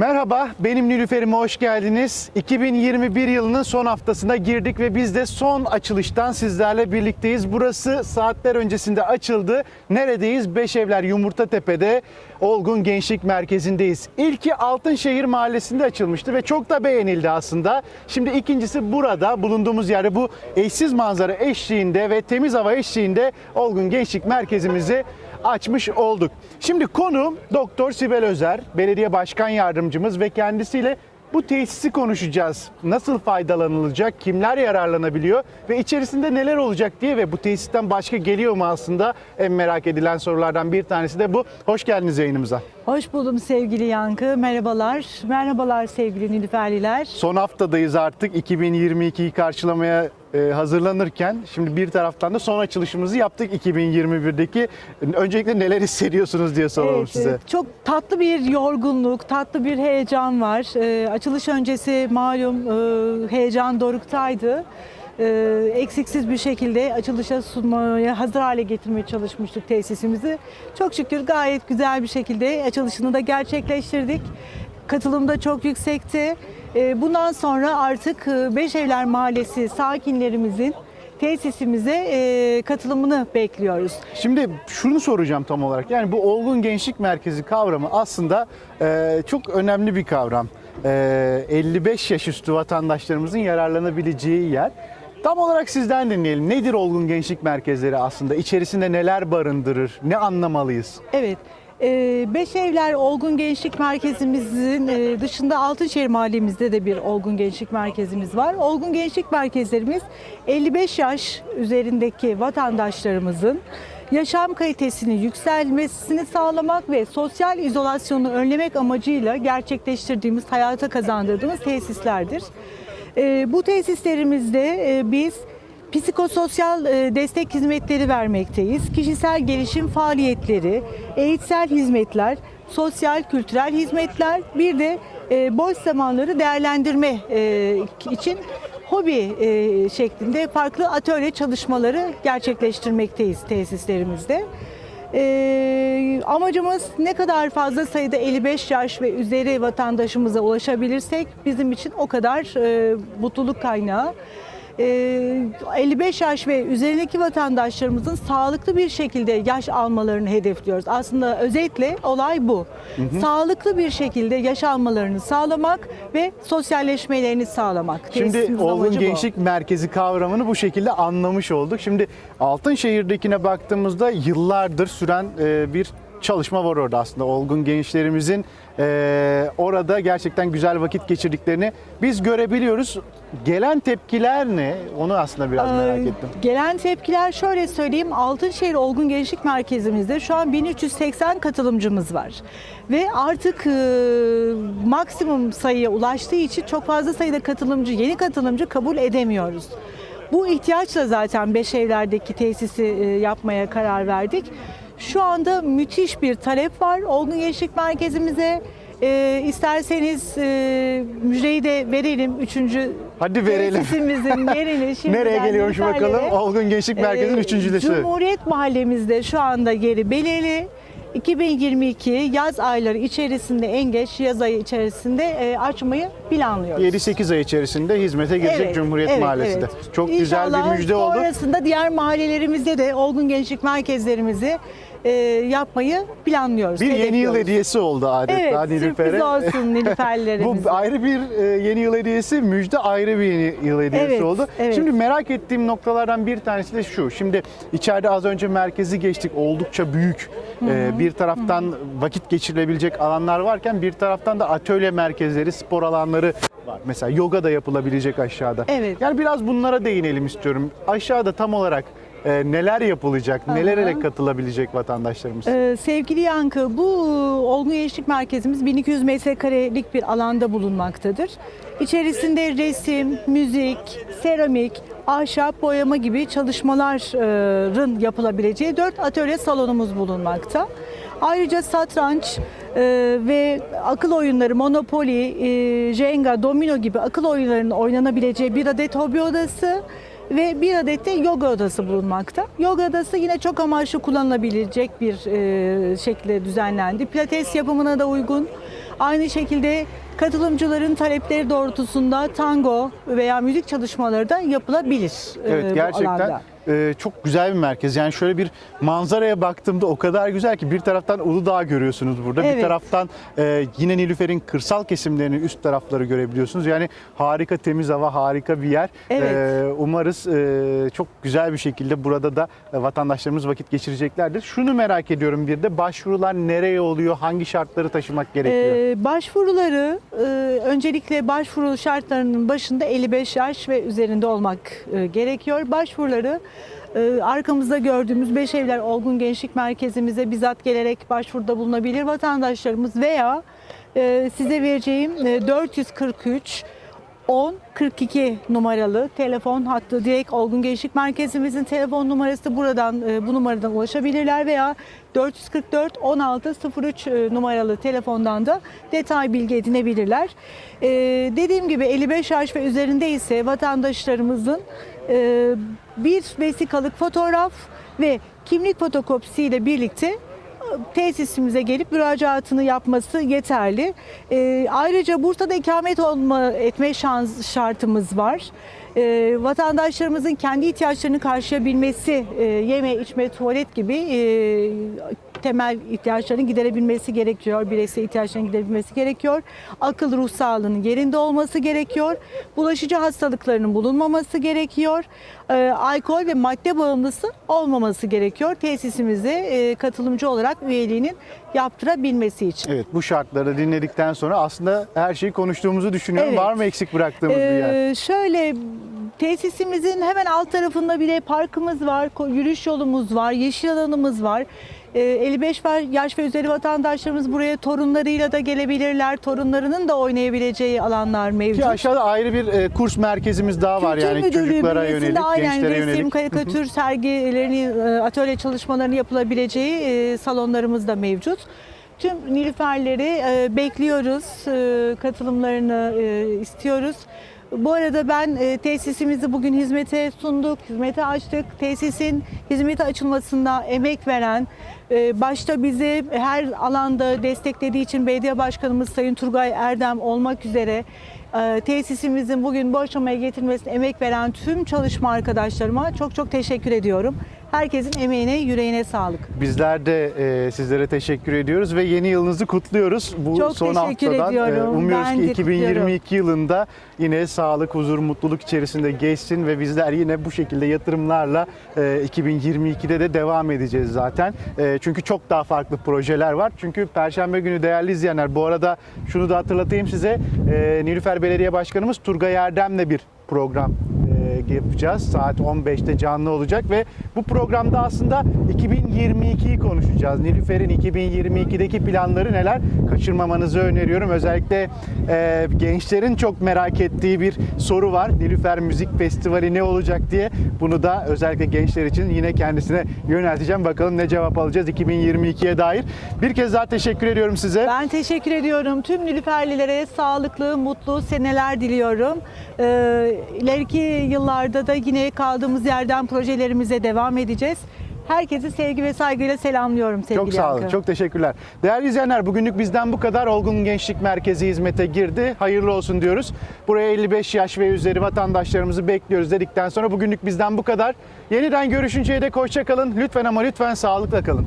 Merhaba, benim Nilüfer'ime hoş geldiniz. 2021 yılının son haftasına girdik ve biz de son açılıştan sizlerle birlikteyiz. Burası saatler öncesinde açıldı. Neredeyiz? Beşevler Yumurtatepe'de Olgun Gençlik Merkezi'ndeyiz. İlki Altınşehir Mahallesi'nde açılmıştı ve çok da beğenildi aslında. Şimdi ikincisi burada bulunduğumuz yerde bu eşsiz manzara eşliğinde ve temiz hava eşliğinde Olgun Gençlik Merkezimizi açmış olduk. Şimdi konu Doktor Sibel Özer, belediye başkan yardımcımız ve kendisiyle bu tesisi konuşacağız. Nasıl faydalanılacak, kimler yararlanabiliyor ve içerisinde neler olacak diye ve bu tesisten başka geliyor mu aslında en merak edilen sorulardan bir tanesi de bu. Hoş geldiniz yayınımıza. Hoş buldum sevgili Yankı. Merhabalar. Merhabalar sevgili Nilüferliler. Son haftadayız artık 2022'yi karşılamaya e, hazırlanırken şimdi bir taraftan da son açılışımızı yaptık 2021'deki. Öncelikle neler hissediyorsunuz diye soralım Evet, size. e, Çok tatlı bir yorgunluk, tatlı bir heyecan var. E, açılış öncesi malum e, heyecan doruktaydı. Eksiksiz bir şekilde açılışa sunmaya hazır hale getirmeye çalışmıştık tesisimizi. Çok şükür gayet güzel bir şekilde açılışını da gerçekleştirdik. Katılım da çok yüksekti. E, bundan sonra artık e, Beşevler Mahallesi sakinlerimizin tesisimize e, katılımını bekliyoruz. Şimdi şunu soracağım tam olarak. Yani bu olgun gençlik merkezi kavramı aslında e, çok önemli bir kavram. E, 55 yaş üstü vatandaşlarımızın yararlanabileceği yer. Tam olarak sizden dinleyelim. Nedir olgun gençlik merkezleri aslında? İçerisinde neler barındırır? Ne anlamalıyız? Evet. Ee, Beşevler Olgun Gençlik Merkezimizin e, dışında Altınşehir Mahallemizde de bir Olgun Gençlik Merkezimiz var. Olgun Gençlik Merkezlerimiz 55 yaş üzerindeki vatandaşlarımızın yaşam kalitesini yükselmesini sağlamak ve sosyal izolasyonu önlemek amacıyla gerçekleştirdiğimiz, hayata kazandırdığımız tesislerdir. Ee, bu tesislerimizde e, biz Psikososyal e, destek hizmetleri vermekteyiz. Kişisel gelişim faaliyetleri, eğitsel hizmetler, sosyal kültürel hizmetler, bir de e, boş zamanları değerlendirme e, için hobi şeklinde farklı atölye çalışmaları gerçekleştirmekteyiz tesislerimizde. E, amacımız ne kadar fazla sayıda 55 yaş ve üzeri vatandaşımıza ulaşabilirsek bizim için o kadar e, mutluluk kaynağı. Ee, 55 yaş ve üzerindeki vatandaşlarımızın sağlıklı bir şekilde yaş almalarını hedefliyoruz. Aslında özetle olay bu. Sağlıklı bir şekilde yaş almalarını sağlamak ve sosyalleşmelerini sağlamak. Şimdi olgun amacı bu. gençlik merkezi kavramını bu şekilde anlamış olduk. Şimdi Altınşehir'dekine baktığımızda yıllardır süren e, bir çalışma var orada aslında. Olgun gençlerimizin e, orada gerçekten güzel vakit geçirdiklerini biz görebiliyoruz. Gelen tepkiler ne? Onu aslında biraz merak ettim. Gelen tepkiler şöyle söyleyeyim. Altınşehir Olgun Gençlik Merkezimizde şu an 1380 katılımcımız var. Ve artık e, maksimum sayıya ulaştığı için çok fazla sayıda katılımcı, yeni katılımcı kabul edemiyoruz. Bu ihtiyaçla zaten Beşevler'deki tesisi e, yapmaya karar verdik. Şu anda müthiş bir talep var Olgun Gençlik Merkezimize. E, isterseniz e, müjdeyi de verelim. Üçüncü Hadi verelim. tesisimizin yerini şimdiden Nereye geliyormuş bakalım? Nilüfer'lere, Olgun Gençlik Merkezi'nin e, üçüncülesi. Cumhuriyet Mahallemizde şu anda yeri belirli. 2022 yaz ayları içerisinde en geç yaz ayı içerisinde e, açmayı planlıyoruz. 7-8 ay içerisinde hizmete girecek Evet, Cumhuriyet evet, Mahallesi'nde. evet. Çok güzel İnşallah bir müjde oldu. Sonrasında diğer mahallelerimizde de olgun gençlik merkezlerimizi e, yapmayı planlıyoruz. Bir yeni yıl hediyesi oldu adeta Evet, Nilüfer'e. sürpriz olsun Nilüferlerimize. Bu ayrı bir e, yeni yıl hediyesi, müjde ayrı bir yeni yıl hediyesi Evet, oldu. evet. Şimdi merak ettiğim noktalardan bir tanesi de şu. Şimdi içeride az önce merkezi geçtik. Oldukça büyük. E, bir taraftan vakit geçirilebilecek alanlar varken bir taraftan da atölye merkezleri, spor alanları var. Mesela yoga da yapılabilecek aşağıda. Evet. Yani biraz bunlara değinelim istiyorum. Aşağıda tam olarak e, neler yapılacak, nelere katılabilecek vatandaşlarımız? Ee, sevgili Yankı, bu Olgun Gençlik Merkezimiz 1200 metrekarelik bir alanda bulunmaktadır. İçerisinde resim, müzik, seramik, ahşap, boyama gibi çalışmaların yapılabileceği 4 atölye salonumuz bulunmakta. Ayrıca satranç e, ve akıl oyunları, Monopoly, e, Jenga, Domino gibi akıl oyunlarının oynanabileceği bir adet hobi odası ve bir adet de yoga odası bulunmakta. Yoga odası yine çok amaçlı kullanılabilecek bir e, şekilde düzenlendi. Pilates yapımına da uygun. Aynı şekilde katılımcıların talepleri doğrultusunda tango veya müzik çalışmaları da yapılabilir. e, Evet bu gerçekten alanda. e, çok güzel bir merkez. Yani şöyle bir manzaraya baktığımda o kadar güzel ki bir taraftan Uludağ görüyorsunuz burada. Bir Evet. taraftan e, yine Nilüfer'in kırsal kesimlerini üst tarafları görebiliyorsunuz. Yani harika temiz hava, harika bir yer. Evet. E, umarız e, çok güzel bir şekilde burada da e, vatandaşlarımız vakit geçireceklerdir. Şunu merak ediyorum bir de başvurular nereye oluyor? Hangi şartları taşımak gerekiyor? Ee, başvuruları e, öncelikle başvuru şartlarının başında 55 yaş ve üzerinde olmak e, gerekiyor. Başvuruları e, arkamızda gördüğümüz Beşevler Olgun Gençlik Merkezimize bizzat gelerek başvuruda bulunabilir vatandaşlarımız veya e, size vereceğim e, 443 10 42 numaralı telefon hattı direkt Olgun Gençlik Merkezimizin telefon numarası buradan e, bu numaradan ulaşabilirler veya 444 16 03 e, numaralı telefondan da detay bilgi edinebilirler. E, dediğim gibi 55 yaş ve üzerinde ise vatandaşlarımızın e, bir vesikalık fotoğraf ve kimlik fotokopisiyle birlikte tesisimize gelip müracaatını yapması yeterli. Ee, ayrıca Bursa'da ikamet olma etme şans şartımız var. Ee, vatandaşlarımızın kendi ihtiyaçlarını karşılayabilmesi, e, yeme, içme, tuvalet gibi e, temel ihtiyaçlarını giderebilmesi gerekiyor. Bireysel ihtiyaçlarını giderebilmesi gerekiyor. Akıl ruh sağlığının yerinde olması gerekiyor. Bulaşıcı hastalıklarının bulunmaması gerekiyor. Ee, alkol ve madde bağımlısı olmaması gerekiyor. Tesisimize e, katılımcı olarak üyeliğinin yaptırabilmesi için. Evet bu şartları dinledikten sonra aslında her şeyi konuştuğumuzu düşünüyorum. Evet. Var mı eksik bıraktığımız bir yer? Ee, şöyle tesisimizin hemen alt tarafında bile parkımız var, yürüyüş yolumuz var, yeşil alanımız var. Ee, 55 var- yaş ve üzeri vatandaşlarımız buraya torunlarıyla da gelebilirler. Torunlarının da oynayabileceği alanlar mevcut. Ki aşağıda ayrı bir e, kurs merkezimiz daha var Kültür yani Müdürlüğü çocuklara yönelik, aynen gençlere resim, yönelik. karikatür sergilerini, e, atölye çalışmalarını yapılabileceği e, salonlarımız da mevcut. Tüm Nilüferleri e, bekliyoruz, e, katılımlarını e, istiyoruz. Bu arada ben e, tesisimizi bugün hizmete sunduk, hizmete açtık. Tesisin hizmete açılmasında emek veren, e, başta bizi her alanda desteklediği için belediye başkanımız Sayın Turgay Erdem olmak üzere e, tesisimizin bugün bu aşamaya getirilmesine emek veren tüm çalışma arkadaşlarıma çok çok teşekkür ediyorum. Herkesin emeğine, yüreğine sağlık. Bizler de e, sizlere teşekkür ediyoruz ve yeni yılınızı kutluyoruz. Bu Çok son teşekkür haftadan e, ediyorum. umuyoruz Ben ki de 2022 yılında yine sağlık, huzur, mutluluk içerisinde geçsin ve bizler yine bu şekilde yatırımlarla e, 2022'de de devam edeceğiz zaten. E, çünkü çok daha farklı projeler var. Çünkü Perşembe günü değerli izleyenler bu arada şunu da hatırlatayım size. E, Nilüfer Belediye Başkanımız Turgay Erdem'le bir program e, yapacağız. Saat 15'te canlı olacak ve bu programda aslında 2022'yi konuşacağız. Nilüfer'in 2022'deki planları neler? Kaçırmamanızı öneriyorum. Özellikle e, gençlerin çok merak ettiği bir soru var. Nilüfer Müzik Festivali ne olacak diye. Bunu da özellikle gençler için yine kendisine yönelteceğim. Bakalım ne cevap alacağız 2022'ye dair. Bir kez daha teşekkür ediyorum size. Ben teşekkür ediyorum. Tüm Nilüferlilere sağlıklı, mutlu seneler diliyorum. Ee, ileriki yıllarda da yine kaldığımız yerden projelerimize devam edeceğiz. Herkesi sevgi ve saygıyla selamlıyorum sevgili Çok sağ olun. Yankı. Çok teşekkürler. Değerli izleyenler bugünlük bizden bu kadar. Olgun Gençlik Merkezi hizmete girdi. Hayırlı olsun diyoruz. Buraya 55 yaş ve üzeri vatandaşlarımızı bekliyoruz dedikten sonra bugünlük bizden bu kadar. Yeniden görüşünceye dek hoşça kalın. Lütfen ama lütfen sağlıkla kalın.